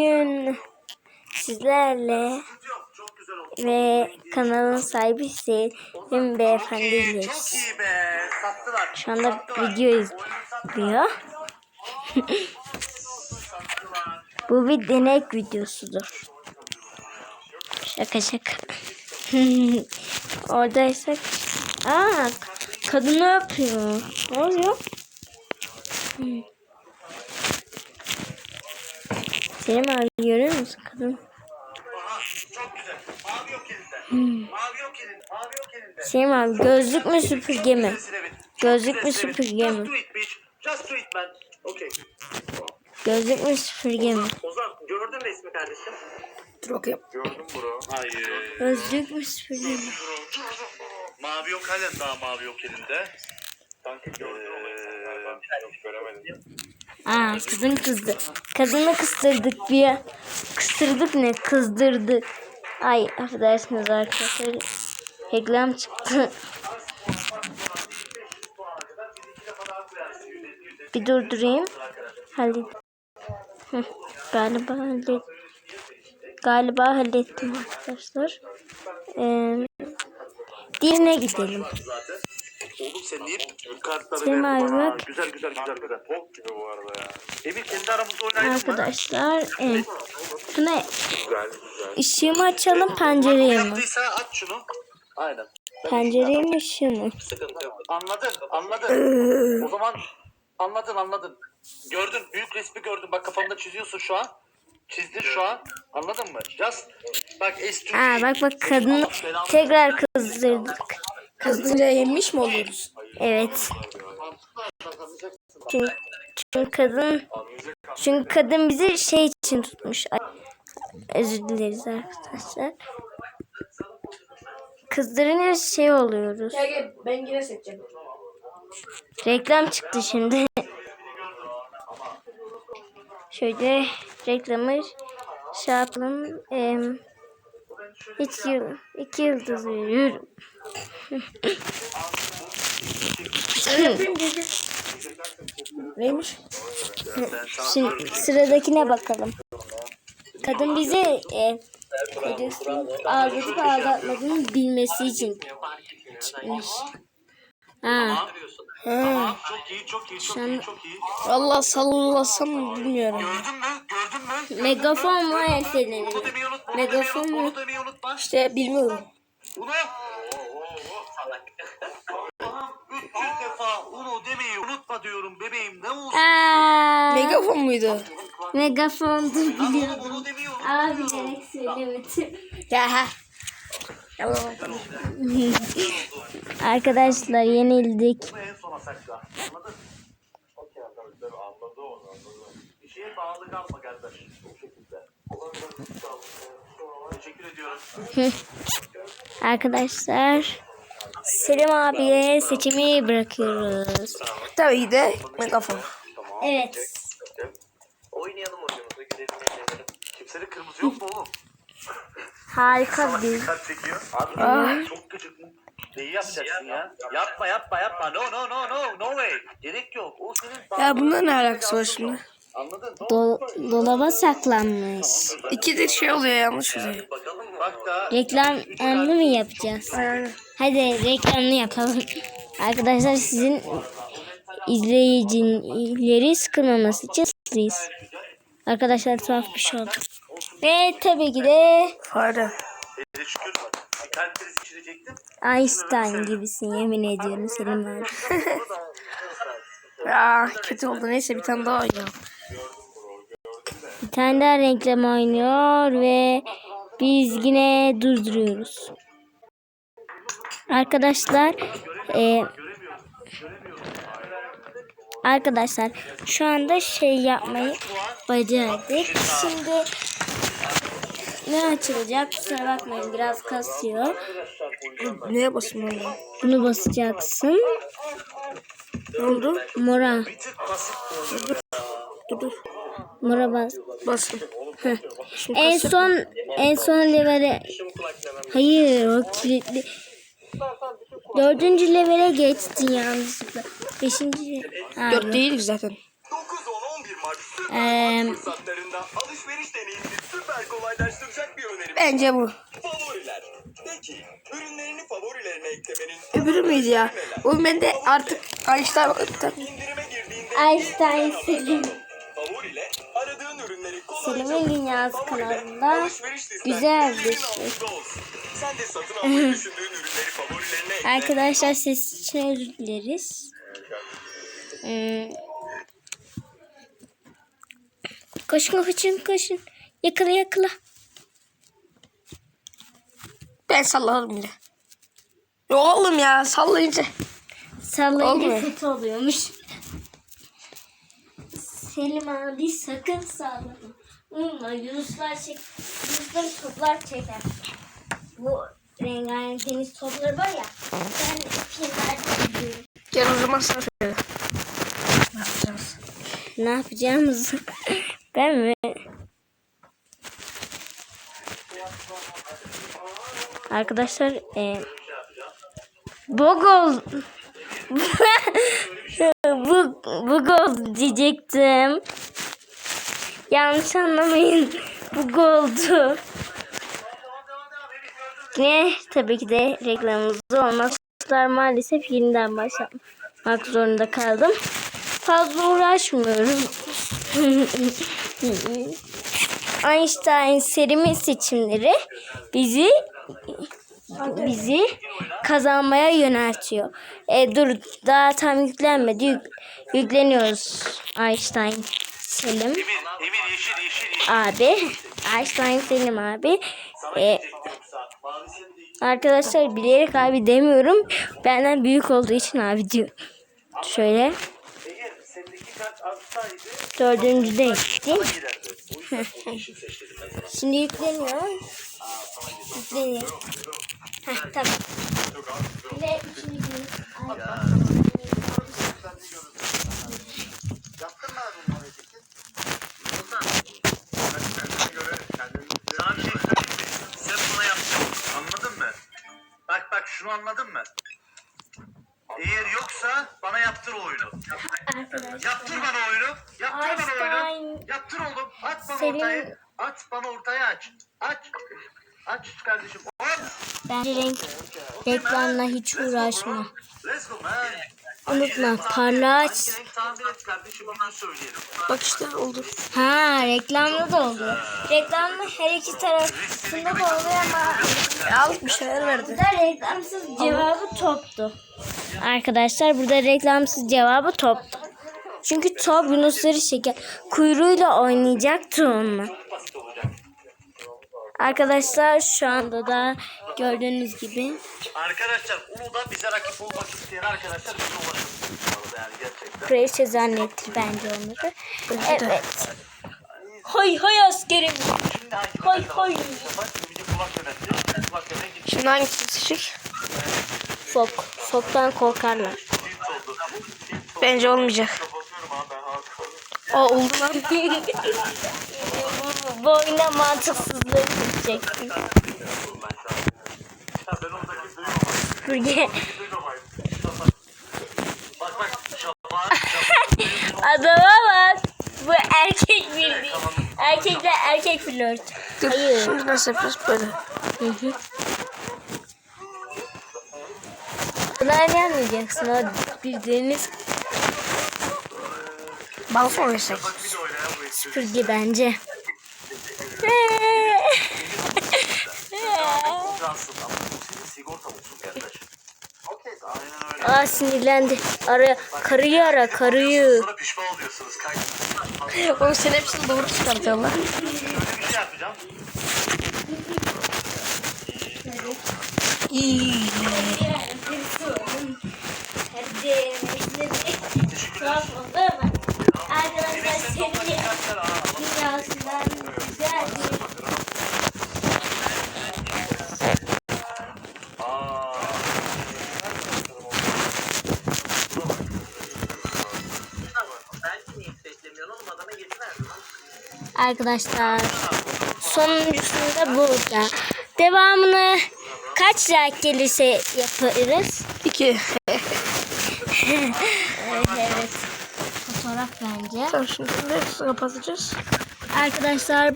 Bugün sizlerle ve kanalın sahibi Selim Beyefendi'yle Çok iyi be. Sattılar. şu anda video izliyor. Bu bir denek videosudur. Şaka şaka. Oradaysak Aa, kadını öpüyor. Ne oluyor? Hmm. Selim abi görüyor musun kadın? Aha, çok güzel. Mavi yok elinde. Hmm. Mavi yok elinde. Mavi yok elinde. Selim abi gözlük mü süpürge mi? Gözlük mü süpürge mi? Just do it bitch. Just do it man. Okay. Gözlük mü süpürge mi? Ozan gördün resmi kardeşim. Dur bakayım. Gördüm bro. Hayır. Gözlük mü süpürge mi? Mavi yok halen daha mavi yok elinde. Sanki gördüm Yok göremedim. Aa kadın kızdı. Kadını kıstırdık bir. Kıstırdık ne? Kızdırdık. Ay affedersiniz arkadaşlar. Reklam çıktı. Bir durdurayım. Hallet. Galiba hallet. Galiba hallettim arkadaşlar. Ee, diğerine gidelim. Oğlum sen niye kartları Selim verdin bana? Güzel güzel güzel güzel. Top gibi bu arada ya. Emir kendi aramızda oynayalım mı? Arkadaşlar evet. Buna Güzel güzel. ışığımı açalım pencereyi mi? Yaptıysa aç şunu. Aynen. Pencereyi mi ışığı mı? Sıkıntı yok. Anladın, anladın. o zaman anladın, anladın. Gördün, büyük resmi gördün. Bak kafanda çiziyorsun şu an. Çizdin şu an. Anladın mı? Just bak S2. Aa bak bak kadını tekrar kızdırdık. Kızdınca yenmiş mi oluyoruz? Evet. Çünkü, çünkü kadın çünkü kadın bizi şey için tutmuş. Ay, özür dileriz arkadaşlar. Kızdırınca şey oluyoruz. Gel gel ben yine seçeceğim. Reklam çıktı şimdi. Şöyle reklamı şey yapalım. Ee, iki, iki yıldız veriyorum. Neymiş? Şimdi sıradakine bakalım. Kadın bize e, aldatıp aldatmadığını bilmesi için çıkmış. Ha, Ha. Çok iyi, çok iyi, çok an- iyi, çok iyi. Valla sallasam bilmiyorum. Gördün mü? Gördün mü? megafon mu el fenerini? Bunu demeyi unutma. Megafon Bunu mu? İşte bilmiyorum. Uno. Aa, Megafon muydu? megafondu Ama biliyordum. Abi bilerek söylemedim. Ya ha. Arkadaşlar yenildik. Arkadaşlar Selim abiye seçimi bırakıyoruz. Tabii de megafon. Evet. Oynayalım oyunumuzu gidelim eğlenelim. Kimsenin kırmızı yok mu oğlum? Harika bir. Dikkat çekiyor. Abi çok gıcık. Neyi yapacaksın ya? Yapma yapma yapma. No no no no no way. Gerek yok. O senin Ya bununla ne alakası var şimdi? Anladın? Do- dolaba saklanmış. İki de şey oluyor yanlış oluyor. Reklam anlı mı yapacağız? Aynen. Hadi reklamını yapalım. Arkadaşlar sizin izleyicileri sıkılmaması için siz. Arkadaşlar tuhaf bir şey oldu. Ve tabii ki de Fare. Einstein gibisin yemin ediyorum Selim abi. Ya kötü oldu. Neyse bir tane daha oynayalım. Bir tane daha reklam oynuyor ve biz yine durduruyoruz. Arkadaşlar e, Arkadaşlar şu anda şey yapmayı başardık. Şimdi ne açılacak? Kusura bakmayın biraz kasıyor. Neye basayım? Bunu basacaksın. Ne oldu? Mora. Dur dur. Mora bas. Bastım. En son en son levele Hayır o kilitli. Dördüncü levele geçtin yanlışlıkla. Beşinci. Dört Hayır. değildik zaten. 9 10 11 Mart Eee, fırsatlarında alışveriş deneyimini süper kolaylaştıracak bir önerim. Bence bu. Favoriler. Peki, ürünlerini favorilerine eklemenin Öbürü müydü ya? Oğlum ben de artık Einstein Einstein. Selim'in Dünyası kanalında güzel bir şey. altında olsun. Sen de satın almayı düşündüğün ürünleri favorilerine ekle. Arkadaşlar ses için özür dileriz. Hmm. Koşun koşun koşun. Yakala yakala. Ben salladım bile. Ya oğlum ya sallayınca. Sallayınca Olmuyor. kötü oluyormuş. Selim abi sakın sallama. Unutma Yunuslar çek. Yunuslar toplar çeker. Bu rengarenk tenis topları var ya. Ben filmlerde izliyorum. Gel o zaman sana söyle. Ne yapacağız? Ne yapacağımızı ben mi? Arkadaşlar e, Bogol bu Bogol diyecektim. Yanlış anlamayın. Bugoldu. Ne? Tabii ki de reklamımız olmazlar maalesef yeniden başlamak zorunda kaldım. Fazla uğraşmıyorum. Einstein serimi seçimleri bizi bizi kazanmaya yöneltiyor. E, dur daha tam yüklenmedi. Yük- yükleniyoruz Einstein Selim Emir, Emir yeşil yeşil yeşil. abi. Einstein Selim abi. E, arkadaşlar bilerek abi demiyorum. Benden büyük olduğu için abi diyor. Şöyle dördüncü de sana. Şimdi yükleniyor. Yükleniyor. Heh, tamam. Ve üçüncü Ortaya. At bana ortaya aç. Aç. Aç kardeşim. Bence renk, reklamla hiç uğraşma. Let's go man. Unutma aç. Söyleyelim. Bak işte oldu. Ha reklamda da oluyor. Reklamda her iki tarafında da oluyor ama Ya al bir şeyler verdi. burada reklamsız cevabı toptu. Arkadaşlar burada reklamsız cevabı toptu. Çünkü top Yunusları şeker kuyruğuyla oynayacaktı onunla. Arkadaşlar şu anda da gördüğünüz gibi Arkadaşlar Ulu'da bize rakip olmak isteyen arkadaşlar bize ulaşın. Yani gerçekten. Kraliçe zannettir bence onları. Evet. Hay hay askerim. Hay, hay. Şimdi hangisi seçecek? Fok. Foktan korkarlar. Bence olmayacak. Kapatıyorum abi ben hardcore. Aa oldu lan. bu, oyuna mantıksızlığı şapağı. şapağı. Adama bak. Bu erkek bildi. Erkekler erkek flört. Dur Hayır. şimdi nasıl yapıyoruz böyle? Hı hı. Bunlar yanmayacaksın. O. Bir de kardeş. Okey aynen öyle. Aa sinirlendi. Ara karıyı ara karıyı. Sonra pişman oluyorsunuz kanka. Oğlum sen hepsini doğru şey yapacağım. İyi. Arkadaşlar sonuncusu da burada. Devamını kaç like gelirse yaparız. İki. Evet. fotoğraf bence. Tamam şimdi ne kapatacağız? Arkadaşlar